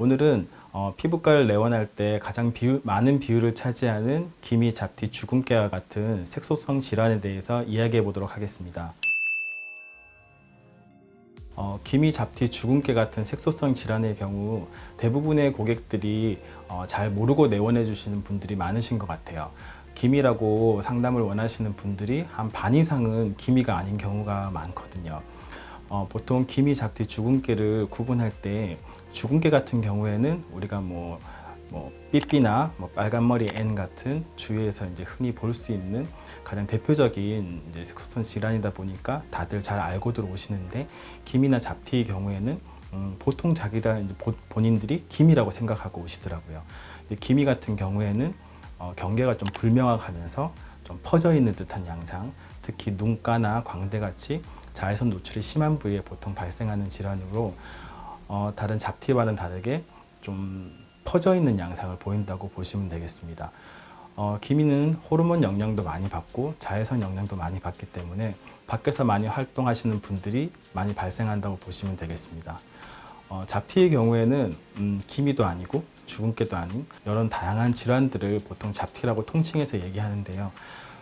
오늘은 어, 피부과를 내원할 때 가장 비율, 많은 비율을 차지하는 기미, 잡티, 주근깨와 같은 색소성 질환에 대해서 이야기해 보도록 하겠습니다. 어, 기미, 잡티, 주근깨 같은 색소성 질환의 경우 대부분의 고객들이 어, 잘 모르고 내원해 주시는 분들이 많으신 것 같아요. 기미라고 상담을 원하시는 분들이 한 반 이상은 기미가 아닌 경우가 많거든요. 어, 보통 기미, 잡티, 주근깨를 구분할 때 주근깨 같은 경우에는 우리가 뭐, 뭐 삐삐나 뭐 빨간 머리 N 같은 주위에서 이제 흔히 볼 수 있는 가장 대표적인 이제 색소성 질환이다 보니까 다들 잘 알고 들어오시는데 기미나 잡티의 경우에는 음, 보통 자기가 이제 보- 본인들이 기미라고 생각하고 오시더라고요. 기미 같은 경우에는 어, 경계가 좀 불명확하면서 좀 퍼져 있는 듯한 양상, 특히 눈가나 광대 같이 자외선 노출이 심한 부위에 보통 발생하는 질환으로 어, 다른 잡티와는 다르게 좀 퍼져 있는 양상을 보인다고 보시면 되겠습니다. 어, 기미는 호르몬 영향도 많이 받고 자외선 영향도 많이 받기 때문에 밖에서 많이 활동하시는 분들이 많이 발생한다고 보시면 되겠습니다. 어, 잡티의 경우에는 음, 기미도 아니고 주근깨도 아닌 이런 다양한 질환들을 보통 잡티라고 통칭해서 얘기하는데요.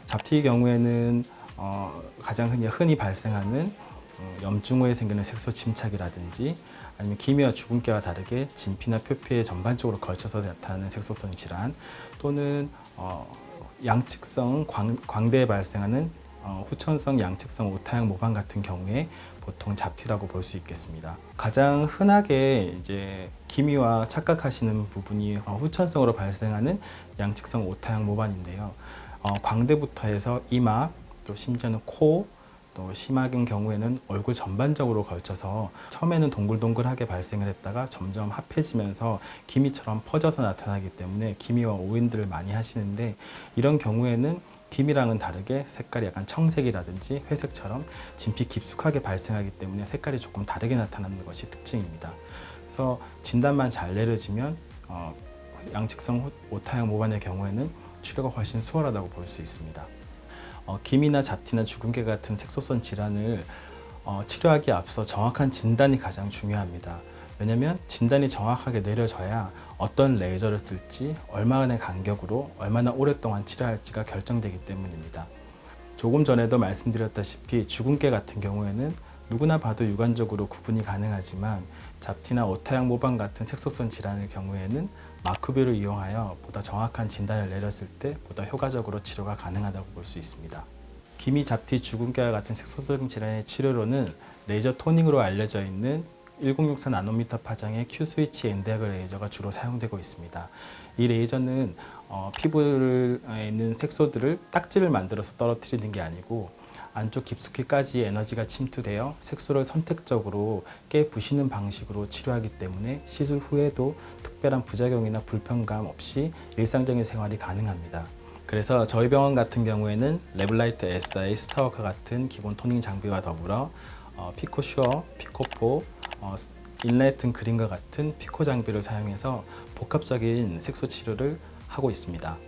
잡티의 경우에는 어, 가장 흔히, 흔히 발생하는 어, 염증 후에 생기는 색소 침착이라든지 아니면 기미와 주근깨와 다르게 진피나 표피에 전반적으로 걸쳐서 나타나는 색소성 질환 또는 어, 양측성 광, 광대에 발생하는 어, 후천성 양측성 오타형 모방 같은 경우에 보통 잡티라고 볼 수 있겠습니다. 가장 흔하게 이제 기미와 착각하시는 부분이 어, 후천성으로 발생하는 양측성 오타형 모반인데요. 어, 광대부터 해서 이마 또 심지어는 코, 또 심하긴 경우에는 얼굴 전반적으로 걸쳐서 처음에는 동글동글하게 발생을 했다가 점점 합해지면서 기미처럼 퍼져서 나타나기 때문에 기미와 오인들을 많이 하시는데 이런 경우에는 기미랑은 다르게 색깔이 약간 청색이라든지 회색처럼 진피 깊숙하게 발생하기 때문에 색깔이 조금 다르게 나타나는 것이 특징입니다. 그래서 진단만 잘 내려지면 어, 양측성 호- 오타형 모반의 경우에는 치료가 훨씬 수월하다고 볼 수 있습니다. 어, 기미나 잡티나 주근깨 같은 색소성 질환을 어, 치료하기에 앞서 정확한 진단이 가장 중요합니다. 왜냐하면 진단이 정확하게 내려져야 어떤 레이저를 쓸지, 얼마간의 간격으로 얼마나 오랫동안 치료할지가 결정되기 때문입니다. 조금 전에도 말씀드렸다시피 주근깨 같은 경우에는 누구나 봐도 육안적으로 구분이 가능하지만 잡티나 오타형 모방 같은 색소성 질환의 경우에는 마크뷰를 이용하여 보다 정확한 진단을 내렸을 때 보다 효과적으로 치료가 가능하다고 볼 수 있습니다. 기미, 잡티, 주근깨와 같은 색소성 질환의 치료로는 레이저 토닝으로 알려져 있는 1064 나노미터 파장의 Q-스위치 엔데그 레이저가 주로 사용되고 있습니다. 이 레이저는 어, 피부에 있는 색소들을 딱지를 만들어서 떨어뜨리는 게 아니고 안쪽 깊숙이까지 에너지가 침투되어 색소를 선택적으로 깨 부시는 방식으로 치료하기 때문에 시술 후에도 특별한 부작용이나 불편감 없이 일상적인 생활이 가능합니다. 그래서 저희 병원 같은 경우에는 레블라이트 SI, 스타워커 같은 기본 토닝 장비와 더불어 어, 피코슈어, 피코포, 어, 인레튼 그린과 같은 피코 장비를 사용해서 복합적인 색소 치료를 하고 있습니다.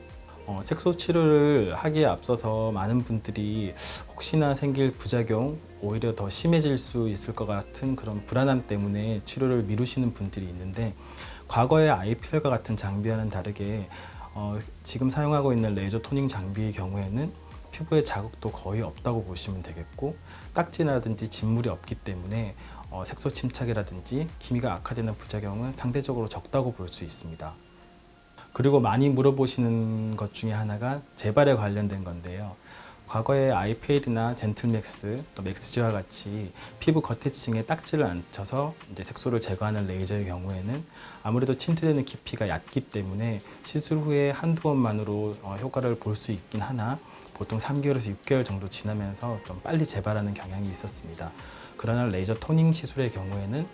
어, 색소 치료를 하기에 앞서서 많은 분들이 혹시나 생길 부작용, 오히려 더 심해질 수 있을 것 같은 그런 불안함 때문에 치료를 미루시는 분들이 있는데 과거의 IPL과 같은 장비와는 다르게 어, 지금 사용하고 있는 레이저 토닝 장비의 경우에는 피부에 자극도 거의 없다고 보시면 되겠고 딱지나든지 진물이 없기 때문에 어, 색소 침착이라든지 기미가 악화되는 부작용은 상대적으로 적다고 볼 수 있습니다. 그리고 많이 물어보시는 것 중에 하나가 재발에 관련된 건데요. 과거에 아이페일이나 젠틀맥스, 또 맥스지와 같이 피부 겉에 층에 딱지를 앉혀서 이제 색소를 제거하는 레이저의 경우에는 아무래도 침투되는 깊이가 얕기 때문에 시술 후에 한두 번만으로 어, 효과를 볼 수 있긴 하나 보통 3개월에서 6개월 정도 지나면서 좀 빨리 재발하는 경향이 있었습니다. 그러나 레이저 토닝 시술의 경우에는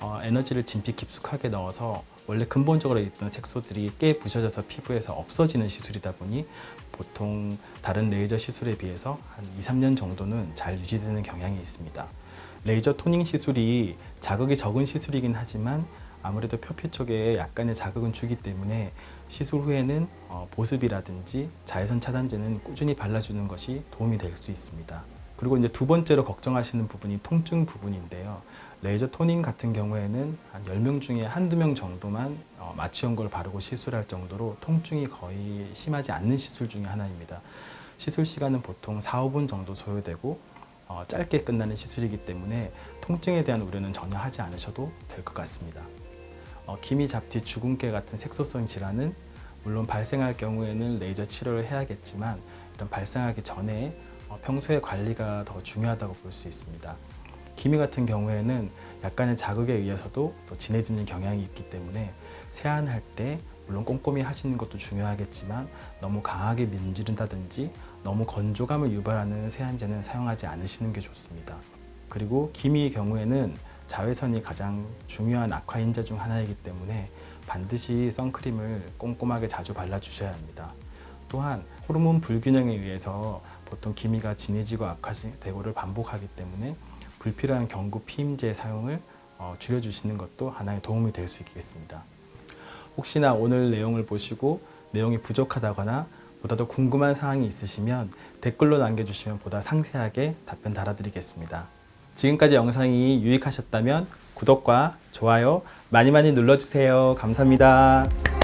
어, 에너지를 진피 깊숙하게 넣어서 원래 근본적으로 있던 색소들이 깨 부셔져서 피부에서 없어지는 시술이다 보니 보통 다른 레이저 시술에 비해서 한 2, 3년 정도는 잘 유지되는 경향이 있습니다. 레이저 토닝 시술이 자극이 적은 시술이긴 하지만 아무래도 표피 쪽에 약간의 자극은 주기 때문에 시술 후에는 어, 보습이라든지 자외선 차단제는 꾸준히 발라주는 것이 도움이 될 수 있습니다. 그리고 이제 두 번째로 걱정하시는 부분이 통증 부분인데요. 레이저 토닝 같은 경우에는 한 10명 중에 한두 명 정도만 어, 마취형 걸 바르고 시술할 정도로 통증이 거의 심하지 않는 시술 중에 하나입니다. 시술 시간은 보통 4, 5분 정도 소요되고 어, 짧게 끝나는 시술이기 때문에 통증에 대한 우려는 전혀 하지 않으셔도 될 것 같습니다. 어, 기미, 잡티, 주근깨 같은 색소성 질환은 물론 발생할 경우에는 레이저 치료를 해야겠지만 이런 발생하기 전에 어, 평소에 관리가 더 중요하다고 볼 수 있습니다. 기미 같은 경우에는 약간의 자극에 의해서도 또 진해지는 경향이 있기 때문에 세안할 때 물론 꼼꼼히 하시는 것도 중요하겠지만 너무 강하게 문지른다든지 너무 건조감을 유발하는 세안제는 사용하지 않으시는 게 좋습니다. 그리고 기미의 경우에는 자외선이 가장 중요한 악화인자 중 하나이기 때문에 반드시 선크림을 꼼꼼하게 자주 발라주셔야 합니다. 또한 호르몬 불균형에 의해서 보통 기미가 진해지고 악화되고를 반복하기 때문에 불필요한 경구 피임제 사용을 어, 줄여주시는 것도 하나의 도움이 될 수 있겠습니다. 혹시나 오늘 내용을 보시고 내용이 부족하다거나 보다 더 궁금한 사항이 있으시면 댓글로 남겨주시면 보다 상세하게 답변 달아드리겠습니다. 지금까지 영상이 유익하셨다면 구독과 좋아요 많이 많이 눌러주세요. 감사합니다.